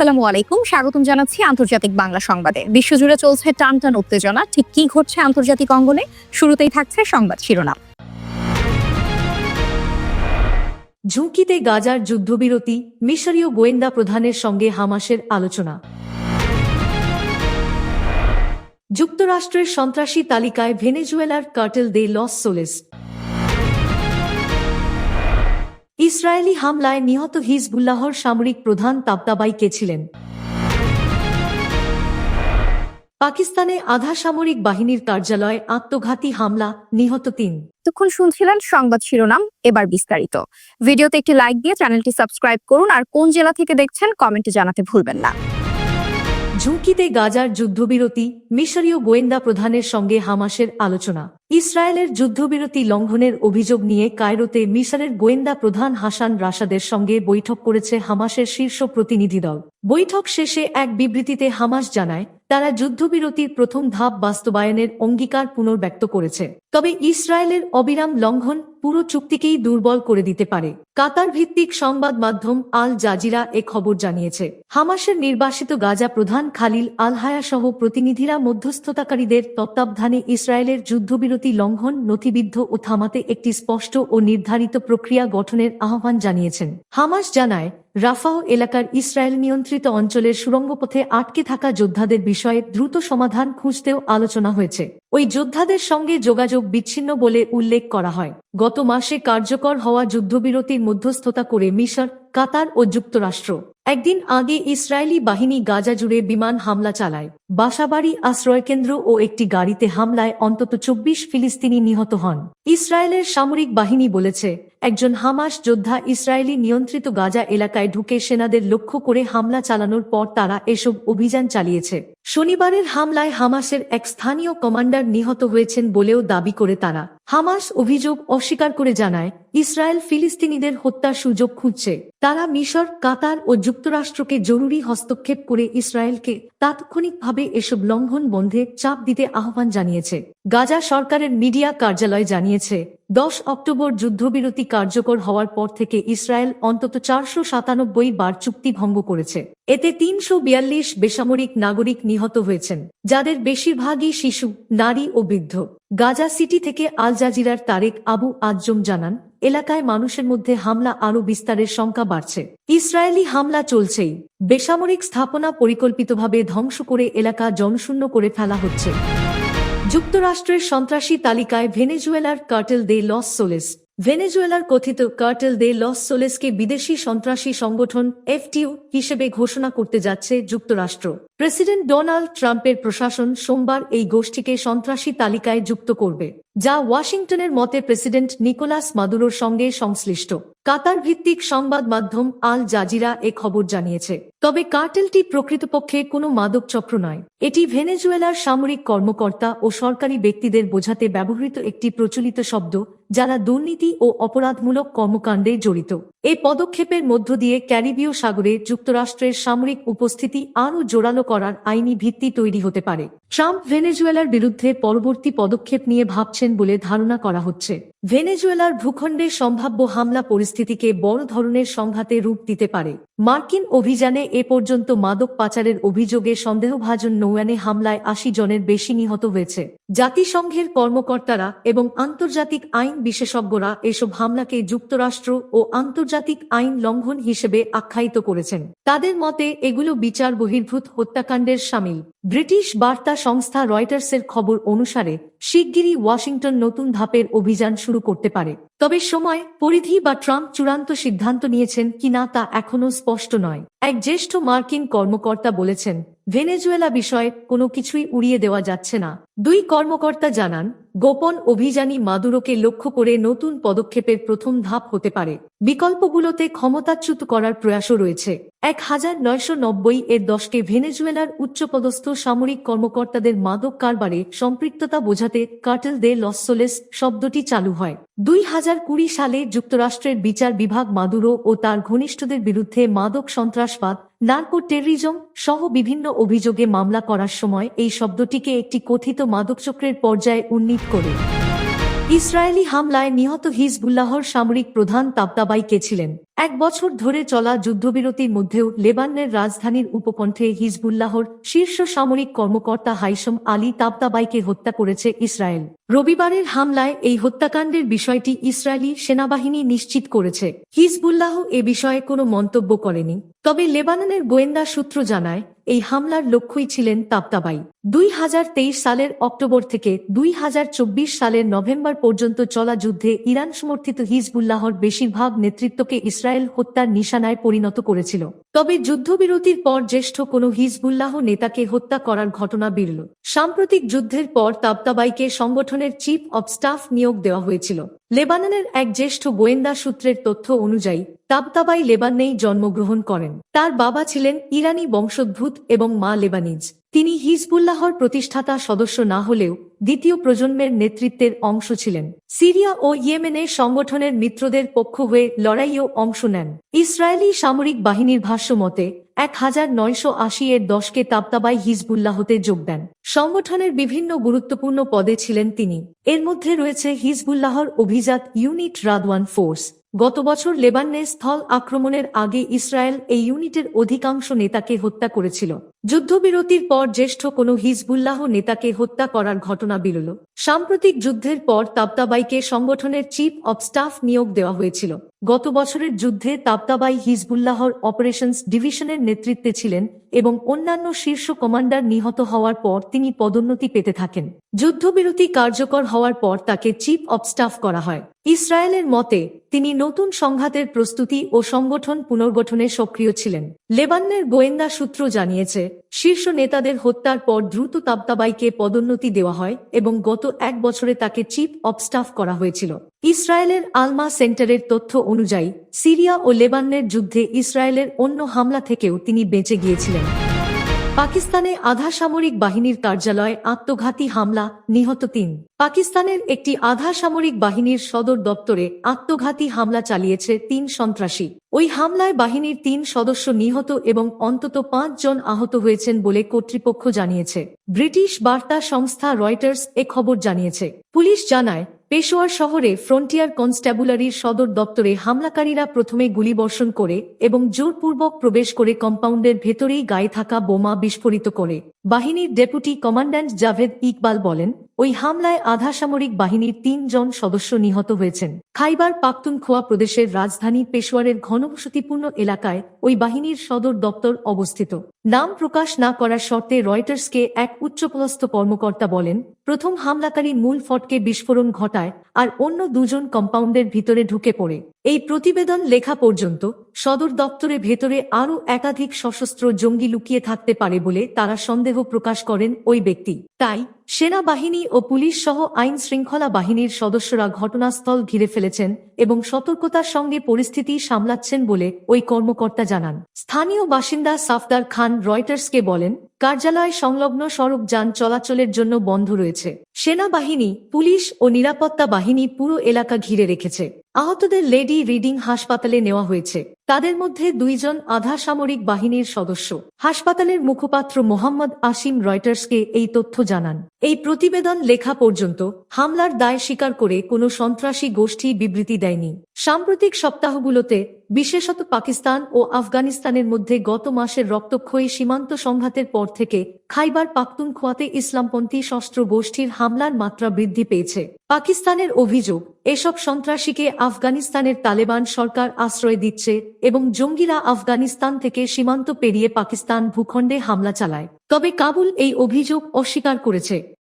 আসসালামু আলাইকুম। স্বাগতম জানাচ্ছি আন্তর্জাতিক বাংলা সংবাদে। বিশ্বজুড়ে চলছে টান টান উত্তেজনা। ঠিক কি ঘটছে আন্তর্জাতিক অঙ্গনে? শুরুতেই থাকছে সংবাদ শিরোনাম। ঝুঁকিতে গাজার যুদ্ধবিরতি, মিশরীয় গোয়েন্দা প্রধানের সঙ্গে হামাসের আলোচনা। যুক্তরাষ্ট্রের সন্ত্রাসী তালিকায় ভেনেজুয়েলার Cartel de los Soles. Israeli হামলায় নিহত হিজবুল্লাহর সামরিক প্রধান তাবতাবাই কে ছিলেন? পাকিস্তানে আধা সামরিক বাহিনীর কার্যালয়ে আত্মঘাতী হামলা নিহত তিন। এতক্ষণ শুনছিলেন সংবাদ শিরোনাম এবার বিস্তারিত। ভিডিওতে একটি লাইক দিয়ে চ্যানেলটি সাবস্ক্রাইব করুন আর কোন জেলা থেকে দেখছেন কমেন্টে জানাতে ভুলবেন না। ঝুঁকিতে গাজার যুদ্ধবিরতি মিশরীয় গোয়েন্দা প্রধানের সঙ্গে হামাসের আলোচনা। ইসরায়েলের যুদ্ধবিরতি লঙ্ঘনের অভিযোগ নিয়ে কায়রোতে মিশরের গোয়েন্দা প্রধান হাসান রাশাদের সঙ্গে বৈঠক করেছে হামাসের শীর্ষ প্রতিনিধি দল। বৈঠক শেষে এক বিবৃতিতে হামাস জানায়, তারা যুদ্ধবিরতির প্রথম ধাপ বাস্তবায়নের অঙ্গীকার পুনর্ব্যক্ত করেছে। তবে ইসরায়েলের অবিরাম লঙ্ঘন পুরো চুক্তিকেই দুর্বল করে দিতে পারে। কাতার ভিত্তিক সংবাদ মাধ্যম আল জাজিরা এ খবর জানিয়েছে। হামাসের নির্বাসিত গাজা প্রধান খালিল আল হায়া সহ প্রতিনিধিরা মধ্যস্থতাকারীদের তত্ত্বাবধানে ইসরায়েলের যুদ্ধবিরতি লঙ্ঘন নথিবিদ্ধ ও থামাতে একটি স্পষ্ট ও নির্ধারিত প্রক্রিয়া গঠনের আহ্বান জানিয়েছেন। হামাস জানায় রাফাও এলাকার ইসরায়েল নিয়ন্ত্রিত অঞ্চলের সুড়ঙ্গপথে আটকে থাকা যোদ্ধাদের বিষয়ে দ্রুত সমাধান খুঁজতেও আলোচনা হয়েছে। ওই যোদ্ধাদের সঙ্গে যোগাযোগ বিচ্ছিন্ন বলে উল্লেখ করা হয়। গত মাসে কার্যকর হওয়া যুদ্ধবিরতির মধ্যস্থতা করে মিশর, কাতার ও যুক্তরাষ্ট্র। একদিন আগে ইসরায়েলি বাহিনী গাজা জুড়ে বিমান হামলা চালায়। বাসাবাড়ি আশ্রয়কেন্দ্র ও একটি গাড়িতে হামলায় অন্তত চব্বিশ ফিলিস্তিনি নিহত হন। ইসরায়েলের সামরিক বাহিনী বলেছে, একজন হামাস যোদ্ধা ইসরায়েলি নিয়ন্ত্রিত গাজা এলাকায় ঢুকে সেনাদের লক্ষ্য করে হামলা চালানোর পর তারা এসব অভিযান চালিয়েছে। শনিবারের হামলায় হামাসের এক স্থানীয় কমান্ডার নিহত হয়েছেন বলেও দাবি করে তারা। হামাস অভিযোগ অস্বীকার করে জানায়, ইসরায়েল ফিলিস্তিনিদের হত্যার সুযোগ খুঁজছে। তারা মিশর, কাতার ও যুক্তরাষ্ট্রকে জরুরি হস্তক্ষেপ করে ইসরায়েলকে তাৎক্ষণিকভাবে এসব লঙ্ঘন বন্ধে চাপ দিতে আহ্বান জানিয়েছে। গাজা সরকারের মিডিয়া কার্যালয় জানিয়েছে, দশ অক্টোবর যুদ্ধবিরতি কার্যকর হওয়ার পর থেকে ইসরায়েল অন্তত চারশো সাতানব্বই বার চুক্তি ভঙ্গ করেছে। এতে তিনশো বিয়াল্লিশ বেসামরিক নাগরিক নিহত হয়েছেন, যাদের বেশিরভাগই শিশু, নারী ও বৃদ্ধ। গাজা সিটি থেকে আল জাজিরার তারেক আবু আজম জানান, এলাকায় মানুষের মধ্যে হামলা আরও বিস্তারের শঙ্কা বাড়ছে। ইসরায়েলি হামলা চলছেই, বেসামরিক স্থাপনা পরিকল্পিতভাবে ধ্বংস করে এলাকা জনশূন্য করে ফেলা হচ্ছে। যুক্তরাষ্ট্রের সন্ত্রাসী তালিকায় ভেনেজুয়েলার কার্টেল দে লস সোলেস। ভেনেজুয়েলার কথিত কার্টেল দে লস সোলেসকে বিদেশি সন্ত্রাসী সংগঠন এফটিউ হিসেবে ঘোষণা করতে যাচ্ছে যুক্তরাষ্ট্র। প্রেসিডেন্ট ডোনাল্ড ট্রাম্পের প্রশাসন সোমবার এই গোষ্ঠীকে সন্ত্রাসী তালিকায় যুক্ত করবে, যা ওয়াশিংটনের মতে প্রেসিডেন্ট নিকোলাস মাদুরোর সঙ্গে সংশ্লিষ্ট। কাতার ভিত্তিক সংবাদ মাধ্যম আল জাজিরা এ খবর জানিয়েছে। তবে কার্টেলটি প্রকৃতপক্ষে কোনো মাদক চক্র নয়। এটি ভেনেজুয়েলার সামরিক কর্মকর্তা ও সরকারি ব্যক্তিদের বোঝাতে ব্যবহৃত একটি প্রচলিত শব্দ, যারা দুর্নীতি ও অপরাধমূলক কর্মকাণ্ডে জড়িত। এই পদক্ষেপের মধ্য দিয়ে ক্যারিবীয় সাগরে যুক্তরাষ্ট্রের সামরিক উপস্থিতি আরও জোরালো করার আইনি ভিত্তি তৈরি হতে পারে। ট্রাম্প ভেনেজুয়েলার বিরুদ্ধে পরবর্তী পদক্ষেপ নিয়ে ভাবছেন বলে ধারণা করা হচ্ছে। ভেনেজুয়েলার ভূখণ্ডে সম্ভাব্য হামলা পরিস্থিতিকে বড় ধরনের সংঘাতে রূপ দিতে পারে। মার্কিন অভিযানে এ পর্যন্ত মাদক পাচারের অভিযোগে সন্দেহভাজন নৌয়ানে হামলায় আশি জনের বেশি নিহত হয়েছে। জাতিসংঘের কর্মকর্তারা এবং আন্তর্জাতিক আইন বিশেষজ্ঞরা এসব হামলাকে যুক্তরাষ্ট্র ও আন্তর্জাতিক আইন লঙ্ঘন হিসেবে আখ্যায়িত করেছেন। তাদের মতে, এগুলো বিচার বহির্ভূত হত্যাকাণ্ডের সামিল। ব্রিটিশ বার্তা সংস্থা রয়টার্সের খবর অনুসারে, শিগগিরই ওয়াশিংটন নতুন ধাপের অভিযান শুরু করতে পারে। তবে সময়, পরিধি বা ট্রাম্প চূড়ান্ত সিদ্ধান্ত নিয়েছেন কিনা তা এখনও স্পষ্ট নয়। এক জ্যেষ্ঠ মার্কিন কর্মকর্তা বলেছেন, ভেনেজুয়েলা বিষয়ে কোনো কিছুই উড়িয়ে দেওয়া যাচ্ছে না। দুই কর্মকর্তা জানান গোপন অভিযানী মাদুরোকে লক্ষ্য করে নতুন পদক্ষেপের প্রথম ধাপ হতে পারে। বিকল্পগুলোতে ক্ষমতাচ্যুত করার প্রয়াসও রয়েছে। এক হাজার নয়শো নব্বই এর দশকে ভেনেজুয়েলার উচ্চপদস্থ সামরিক কর্মকর্তাদের মাদক কারবারে সম্পৃক্ততা বোঝাতে কার্টেল দে লসোলেস শব্দটি চালু হয়। দুই হাজার কুড়ি সালে যুক্তরাষ্ট্রের বিচার বিভাগ মাদুরো ও তার ঘনিষ্ঠদের বিরুদ্ধে মাদক সন্ত্রাসবাদ নার্কো টেররিজম সহ বিভিন্ন অভিযোগে মামলা করার সময় এই শব্দটিকে একটি কথিত মাদকচক্রের পর্যায়ে উন্নীত করে। ইসরায়েলি হামলায় নিহত হিজবুল্লাহর সামরিক প্রধান তাবতাবাই কে ছিলেন? এক বছর ধরে চলা যুদ্ধবিরতির মধ্যেও লেবাননের রাজধানীর উপকণ্ঠে হিজবুল্লাহর শীর্ষ সামরিক কর্মকর্তা হাইসম আলী তাবতাবাইকে হত্যা করেছে ইসরায়েল। রবিবারের হামলায় এই হত্যাকাণ্ডের বিষয়টি ইসরায়েলি সেনাবাহিনী নিশ্চিত করেছে। হিজবুল্লাহ এ বিষয়ে কোনো মন্তব্য করেনি। তবে লেবাননের গোয়েন্দা সূত্র জানায়, এই হামলার লক্ষ্যই ছিলেন তাবতাবাই। দুই হাজার তেইশ সালের অক্টোবর থেকে দুই হাজার চব্বিশ সালের নভেম্বর পর্যন্ত চলা যুদ্ধে ইরান সমর্থিত হিজবুল্লাহর বেশিরভাগ নেতৃত্বকে ইসরায়েল হত্যার নিশানায় পরিণত করেছিল। তবে যুদ্ধবিরতির পর জ্যেষ্ঠ কোনো হিজবুল্লাহ নেতাকে হত্যা করার ঘটনা বিরল। সাম্প্রতিক যুদ্ধের পর তাবতাবাইকে সংগঠনের চিফ অব স্টাফ নিয়োগ দেওয়া হয়েছিল। লেবাননের এক জ্যেষ্ঠ গোয়েন্দা সূত্রের তথ্য অনুযায়ী, তাবতাবাই লেবাননেই জন্মগ্রহণ করেন। তার বাবা ছিলেন ইরানি বংশোদ্ভূত এবং মা লেবানিজ। তিনি হিজবুল্লাহর প্রতিষ্ঠাতা সদস্য না হলেও দ্বিতীয় প্রজন্মের নেতৃত্বের অংশ ছিলেন। সিরিয়া ও ইয়েমেনে সংগঠনের মিত্রদের পক্ষ হয়ে লড়াইয়েও অংশ নেন। ইসরায়েলি সামরিক বাহিনীর ভাষ্য মতে, এক হাজার নয়শো আশি এর দশকে তাবতাবাই হিজবুল্লাহতে যোগ দেন। সংগঠনের বিভিন্ন গুরুত্বপূর্ণ পদে ছিলেন তিনি। এর মধ্যে রয়েছে হিজবুল্লাহর অভিজাত ইউনিট রাদওয়ান ফোর্স। গত বছর লেবাননে স্থল আক্রমণের আগে ইসরায়েল এই ইউনিটের অধিকাংশ নেতাকে হত্যা করেছিল। যুদ্ধবিরতির পর জ্যেষ্ঠ কোনো হিজবুল্লাহ নেতাকে হত্যা করার ঘটনা বিরল সাম্প্রতিক যুদ্ধের পর তাবতাবাইকে সংগঠনের চিফ অব স্টাফ নিয়োগ দেওয়া হয়েছিল। গত বছরের যুদ্ধে তাবতাবাই হিজবুল্লাহর অপারেশনস ডিভিশনের নেতৃত্বে ছিলেন এবং অন্যান্য শীর্ষ কমান্ডার নিহত হওয়ার পর তিনি পদোন্নতি পেতে থাকেন। যুদ্ধবিরতি কার্যকর হওয়ার পর তাকে চিফ অব স্টাফ করা হয়। ইসরায়েলের মতে, তিনি নতুন সংঘাতের প্রস্তুতি ও সংগঠন পুনর্গঠনে সক্রিয় ছিলেন। লেবাননের গোয়েন্দা সূত্র জানিয়েছে, শীর্ষ নেতাদের হত্যার পর দ্রুত তাবতাবাইকে পদোন্নতি দেওয়া হয় এবং গত এক বছরে তাকে চিফ অব স্টাফ করা হয়েছিল। ইসরায়েলের আলমা সেন্টারের তথ্য অনুযায়ী, সিরিয়া ও লেবাননের যুদ্ধে ইসরায়েলের অন্য হামলা থেকেও তিনি বেঁচে গিয়েছিলেন। পাকিস্তানে আধা সামরিক বাহিনীর কার্যালয়ে আত্মঘাতী হামলা, নিহত তিন। পাকিস্তানের একটি আধা সামরিক বাহিনীর সদর দপ্তরে আত্মঘাতী হামলা চালিয়েছে তিন সন্ত্রাসী। ওই হামলায় বাহিনীর তিন সদস্য নিহত এবং অন্তত পাঁচ জন আহত হয়েছেন বলে কর্তৃপক্ষ জানিয়েছে। ব্রিটিশ বার্তা সংস্থা রয়টার্স এ খবর জানিয়েছে। পুলিশ জানায় পেশোয়ার শহরে ফ্রন্টিয়ার কনস্ট্যাবুলারির সদর দপ্তরে হামলাকারীরা প্রথমে গুলিবর্ষণ করে এবং জোরপূর্বক প্রবেশ করে কম্পাউন্ডের ভেতরেই গায়ে থাকা বোমা বিস্ফোরিত করে। বাহিনীর ডেপুটি কমান্ড্যান্ট জাভেদ ইকবাল বলেন, ওই হামলায় আধা সামরিক বাহিনীর তিনজন সদস্য নিহত হয়েছেন। খাইবার পাখতুনখোয়া প্রদেশের রাজধানী পেশোয়ারের ঘনবসতিপূর্ণ এলাকায় ওই বাহিনীর সদর দপ্তর অবস্থিত। নাম প্রকাশ না করার শর্তে রয়টার্সকে এক উচ্চপদস্থ কর্মকর্তা বলেন, প্রথম হামলাকারী মূল ফটকে বিস্ফোরণ আর অন্য দুজন কম্পাউন্ডের ভিতরে ঢুকে পড়ে। এই প্রতিবেদন লেখা পর্যন্ত সদর দপ্তরে ভেতরে আরও একাধিক সশস্ত্র জঙ্গি লুকিয়ে থাকতে পারে বলে তারা সন্দেহ প্রকাশ করেন ওই ব্যক্তি। তাই সেনাবাহিনী ও পুলিশ সহ আইন শৃঙ্খলা বাহিনীর সদস্যরা ঘটনাস্থল ঘিরে ফেলেছেন এবং সতর্কতার সঙ্গে পরিস্থিতি সামলাচ্ছেন বলে ওই কর্মকর্তা জানান। স্থানীয় বাসিন্দা সাফদার খান রয়টার্সকে বলেন, কার্যালয় সংলগ্ন সড়ক যান চলাচলের জন্য বন্ধ রয়েছে। সেনাবাহিনী, পুলিশ ও নিরাপত্তা বাহিনী পুরো এলাকা ঘিরে রেখেছে। আহতদের লেডি রিডিং হাসপাতালে নেওয়া হয়েছে। তাদের মধ্যে দুইজন আধা সামরিক বাহিনীর সদস্য। হাসপাতালের মুখপাত্র মোহাম্মদ আসিম রয়টার্সকে এই তথ্য জানান। এই প্রতিবেদন লেখা পর্যন্ত হামলার দায় স্বীকার করে কোনো সন্ত্রাসী গোষ্ঠী বিবৃতি দেয়নি। সাম্প্রতিক সপ্তাহগুলোতে, বিশেষত পাকিস্তান ও আফগানিস্তানের মধ্যে গত মাসের রক্তক্ষয়ী সীমান্ত সংঘাতের পর থেকে খাইবার পাখতুনখোয়াতে ইসলামপন্থী শস্ত্র গোষ্ঠীর হামলার মাত্রা বৃদ্ধি পেয়েছে। পাকিস্তানের অভিযোগ, এসব সন্ত্রাসীকে আফগানিস্তানের তালেবান সরকার আশ্রয় দিচ্ছে এবং জঙ্গিরা আফগানিস্তান থেকে সীমান্ত পেরিয়ে পাকিস্তান ভূখণ্ডে হামলা চালায়। তবে কাবুল এই অভিযোগ অস্বীকার করেছে।